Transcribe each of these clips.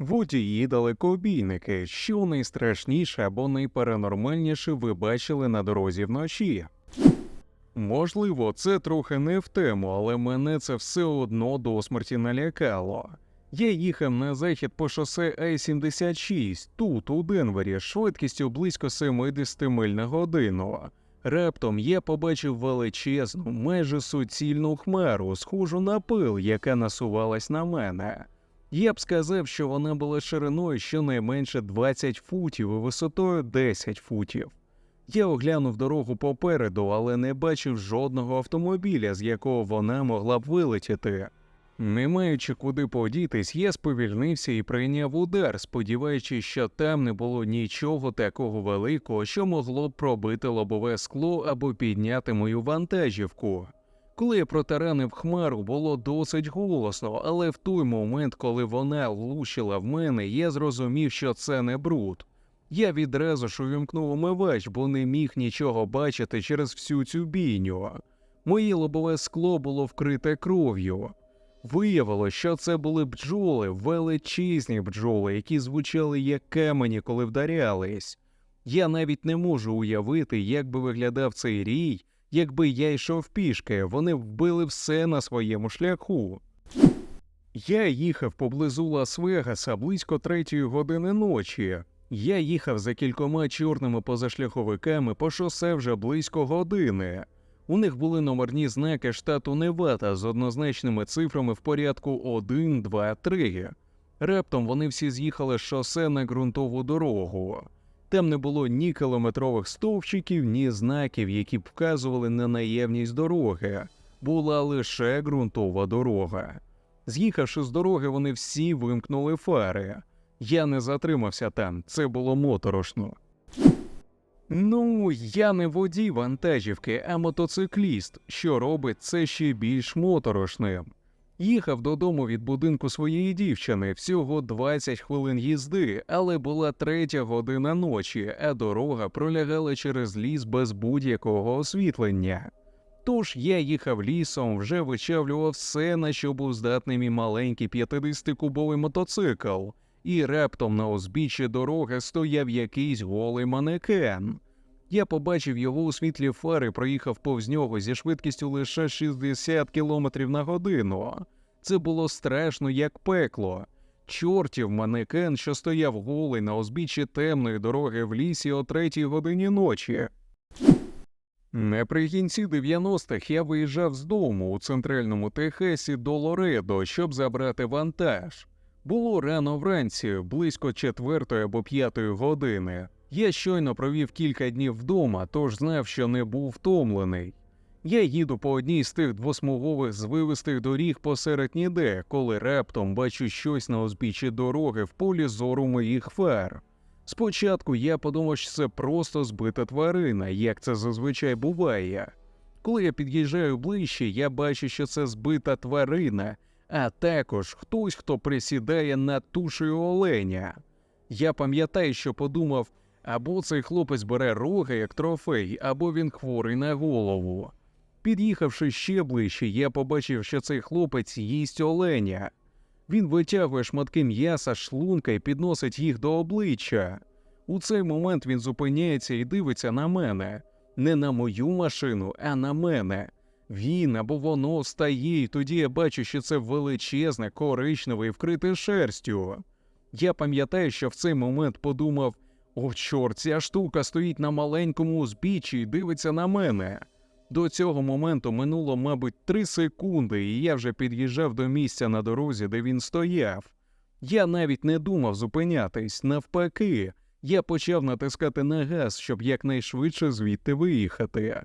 Водії далекобійники, що найстрашніше або найпаранормальніше ви бачили на дорозі вночі. Можливо, це трохи не в тему, але мене це все одно до смерті налякало. Я їхав на захід по шосе А-76, тут, у Денвері, швидкістю близько 70 миль на годину. Раптом я побачив величезну, майже суцільну хмару, схожу на пил, яка насувалась на мене. Я б сказав, що вона була шириною щонайменше 20 футів і висотою 10 футів. Я оглянув дорогу попереду, але не бачив жодного автомобіля, з якого вона могла б вилетіти. Не маючи куди подітись, я сповільнився і прийняв удар, сподіваючись, що там не було нічого такого великого, що могло б пробити лобове скло або підняти мою вантажівку. Коли я протаранив хмару, було досить голосно, але в той момент, коли вона влучила в мене, я зрозумів, що це не бруд. Я відразу ж увімкнув умивач, бо не міг нічого бачити через всю цю бійню. Моє лобове скло було вкрите кров'ю. Виявилося, що це були бджоли, величезні бджоли, які звучали як камені, коли вдарялись. Я навіть не можу уявити, як би виглядав цей рій, якби я йшов пішки, вони вбили все на своєму шляху. Я їхав поблизу Лас-Вегаса близько третьої години ночі. Я їхав за кількома чорними позашляховиками по шосе вже близько години. У них були номерні знаки штату Невада з однозначними цифрами в порядку 1, 2, 3. Раптом вони всі з'їхали з шосе на ґрунтову дорогу. Там не було ні кілометрових стовпчиків, ні знаків, які б вказували на наявність дороги. Була лише ґрунтова дорога. З'їхавши з дороги, вони всі вимкнули фари. Я не затримався там, це було моторошно. Ну, я не водій вантажівки, а мотоцикліст, що робить це ще більш моторошним. Їхав додому від будинку своєї дівчини всього 20 хвилин їзди, але була третя година ночі, а дорога пролягала через ліс без будь-якого освітлення. Тож я їхав лісом, вже вичавлював все, на що був здатний мій маленький 50-кубовий мотоцикл, і раптом на узбіччі дороги стояв якийсь голий манекен. Я побачив його у світлі фари, проїхав повз нього зі швидкістю лише 60 км на годину. Це було страшно, як пекло. Чортів манекен, що стояв голий на узбіччі темної дороги в лісі о третій годині ночі. Наприкінці 90-х я виїжджав з дому у центральному Техасі до Лоредо, щоб забрати вантаж. Було рано вранці, близько четвертої або п'ятої години. Я щойно провів кілька днів вдома, тож знав, що не був втомлений. Я їду по одній з тих двосмугових звивистих доріг посеред ніде, коли раптом бачу щось на узбіччі дороги в полі зору моїх фар. Спочатку я подумав, що це просто збита тварина, як це зазвичай буває. Коли я під'їжджаю ближче, я бачу, що це збита тварина, а також хтось, хто присідає над тушею оленя. Я пам'ятаю, що подумав, або цей хлопець бере роги як трофей, або він хворий на голову. Під'їхавши ще ближче, я побачив, що цей хлопець їсть оленя. Він витягує шматки м'яса, шлунка і підносить їх до обличчя. У цей момент він зупиняється і дивиться на мене, не на мою машину, а на мене. Він або воно встає, і тоді я бачу, що це величезне, коричневе і вкрите шерстю. Я пам'ятаю, що в цей момент подумав: о, чорт, ця штука стоїть на маленькому узбіччі і дивиться на мене. До цього моменту минуло, мабуть, три секунди, і я вже під'їжджав до місця на дорозі, де він стояв. Я навіть не думав зупинятись, навпаки, я почав натискати на газ, щоб якнайшвидше звідти виїхати.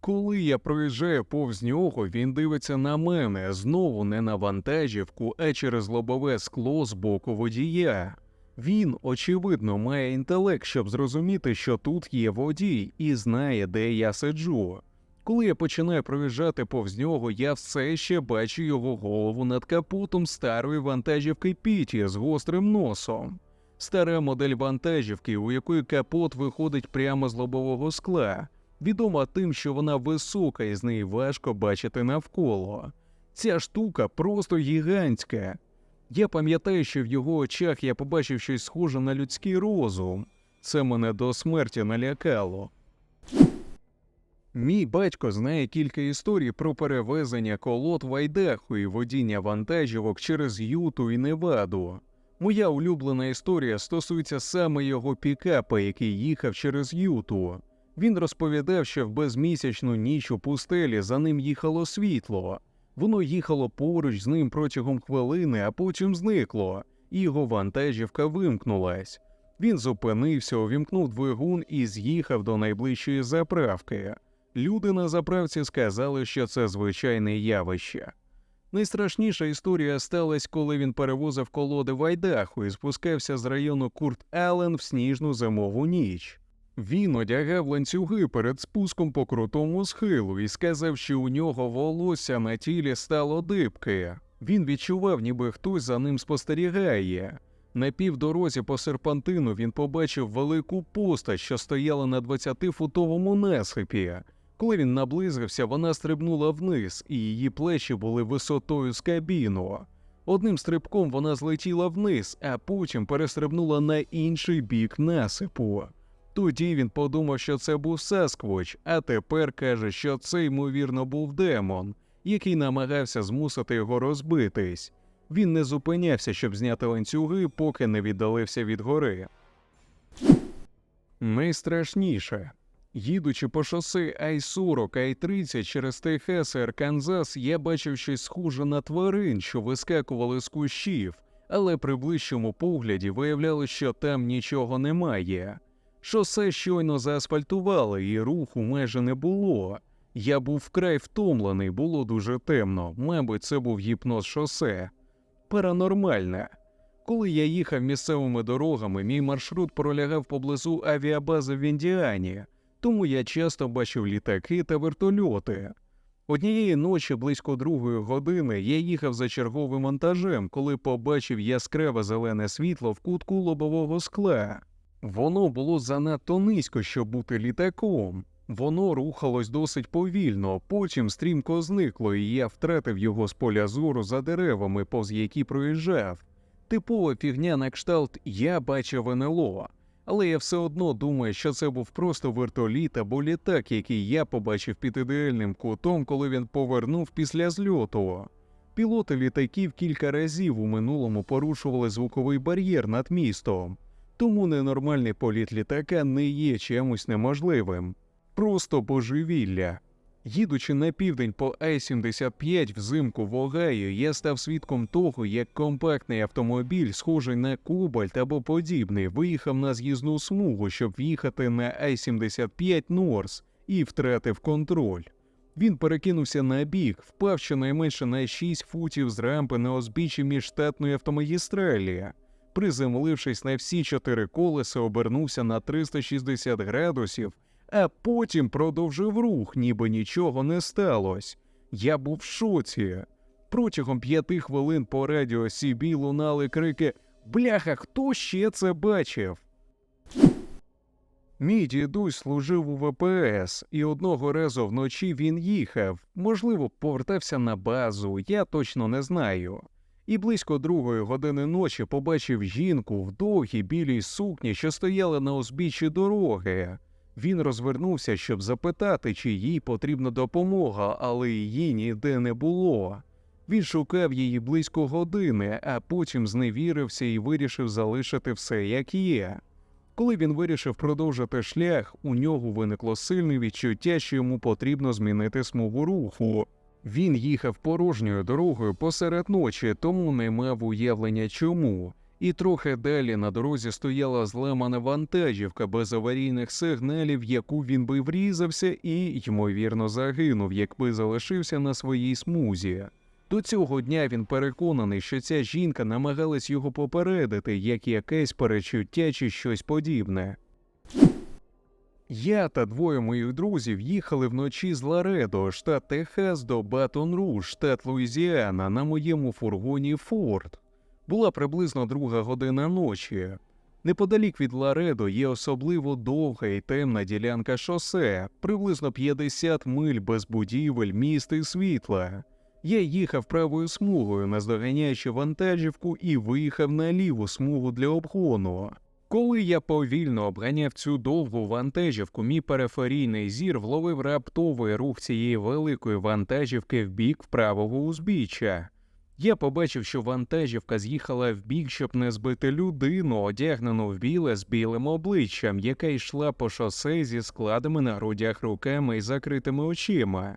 Коли я проїжджаю повз нього, він дивиться на мене знову не на вантажівку, а через лобове скло з боку водія. Він, очевидно, має інтелект, щоб зрозуміти, що тут є водій, і знає, де я сиджу. Коли я починаю проїжджати повз нього, я все ще бачу його голову над капотом старої вантажівки Піті з гострим носом. Стара модель вантажівки, у якої капот виходить прямо з лобового скла, відома тим, що вона висока і з неї важко бачити навколо. Ця штука просто гігантська. Я пам'ятаю, що в його очах я побачив щось схоже на людський розум. Це мене до смерті налякало. Мій батько знає кілька історій про перевезення колод в Айдаху і водіння вантажівок через Юту і Неваду. Моя улюблена історія стосується саме його пікапа, який їхав через Юту. Він розповідав, що в безмісячну ніч у пустелі за ним їхало світло. Воно їхало поруч з ним протягом хвилини, а потім зникло, і його вантажівка вимкнулась. Він зупинився, увімкнув двигун і з'їхав до найближчої заправки. Люди на заправці сказали, що це звичайне явище. Найстрашніша історія сталася, коли він перевозив колоди в Айдаху і спускався з району Курт Аллен в сніжну зимову ніч. Він одягав ланцюги перед спуском по крутому схилу і сказав, що у нього волосся на тілі стало дибке. Він відчував, ніби хтось за ним спостерігає. На півдорозі по серпантину він побачив велику постать, що стояла на 20-футовому насипі. Коли він наблизився, вона стрибнула вниз, і її плечі були висотою з кабіну. Одним стрибком вона злетіла вниз, а потім перестрибнула на інший бік насипу. Тоді він подумав, що це був Сасквоч, а тепер каже, що це ймовірно був демон, який намагався змусити його розбитись. Він не зупинявся, щоб зняти ланцюги, поки не віддалився від гори. Найстрашніше. Їдучи по шосе Ай-40, Ай-30 через Техас і Арканзас, я бачив щось схоже на тварин, що вискакували з кущів, але при ближчому погляді виявлялося, що там нічого немає. Шосе щойно заасфальтували, і руху майже не було. Я був вкрай втомлений, було дуже темно. Мабуть, це був гіпноз шосе. Паранормальне. Коли я їхав місцевими дорогами, мій маршрут пролягав поблизу авіабази в Індіані, тому я часто бачив літаки та вертольоти. Однієї ночі близько другої години я їхав за черговим монтажем, коли побачив яскраве зелене світло в кутку лобового скла. Воно було занадто низько, щоб бути літаком. Воно рухалось досить повільно, потім стрімко зникло, і я втратив його з поля зору за деревами, повз які проїжджав. Типова фігня на кшталт я бачив НЛО, але я все одно думаю, що це був просто вертоліт або літак, який я побачив під ідеальним кутом, коли він повернув після зльоту. Пілоти літаків кілька разів у минулому порушували звуковий бар'єр над містом, тому ненормальний політ літака не є чимось неможливим. Просто божевілля. Їдучи на південь по Ай-75 взимку в Огайо, я став свідком того, як компактний автомобіль, схожий на Кобальт або подібний, виїхав на з'їзну смугу, щоб в'їхати на Ай-75 Норс і втратив контроль. Він перекинувся на бік, впав щонайменше на 6 футів з рампи на узбіччі міжштатної автомагістралі. Приземлившись на всі чотири колеса, обернувся на 360 градусів а потім продовжив рух, ніби нічого не сталося. Я був в шоці. Протягом п'яти хвилин по радіо CB лунали крики Бляха, хто ще це бачив? Мій дідусь служив у ВПС, і одного разу вночі він їхав, можливо, повертався на базу, я точно не знаю. І близько другої години ночі побачив жінку в довгій білій сукні, що стояла на узбіччі дороги. Він розвернувся, щоб запитати, чи їй потрібна допомога, але її ніде не було. Він шукав її близько години, а потім зневірився і вирішив залишити все як є. Коли він вирішив продовжити шлях, у нього виникло сильне відчуття, що йому потрібно змінити смугу руху. Він їхав порожньою дорогою посеред ночі, тому не мав уявлення чому. І трохи далі на дорозі стояла зламана вантажівка без аварійних сигналів, яку він би врізався і, ймовірно, загинув, якби залишився на своїй смузі. До цього дня він переконаний, що ця жінка намагалась його попередити, як якесь перечуття чи щось подібне. Я та двоє моїх друзів їхали вночі з Ларедо, штат Техас, до Батон Руж, штат Луїзіана, на моєму фургоні Форд. Була приблизно друга година ночі. Неподалік від Ларедо є особливо довга і темна ділянка шосе, приблизно 50 миль без будівель, міст і світла. Я їхав правою смугою, наздоганяючи вантажівку, і виїхав на ліву смугу для обгону. Коли я повільно обганяв цю довгу вантажівку, мій периферійний зір вловив раптовий рух цієї великої вантажівки в бік правого узбіччя. Я побачив, що вантажівка з'їхала в бік, щоб не збити людину, одягнену в біле з білим обличчям, яка йшла по шосе зі складами на грудях руками і закритими очима.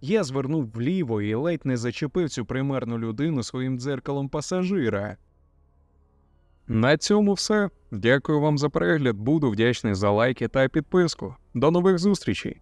Я звернув вліво і ледь не зачепив цю примарну людину своїм дзеркалом пасажира. На цьому все. Дякую вам за перегляд. Буду вдячний за лайки та підписку. До нових зустрічей!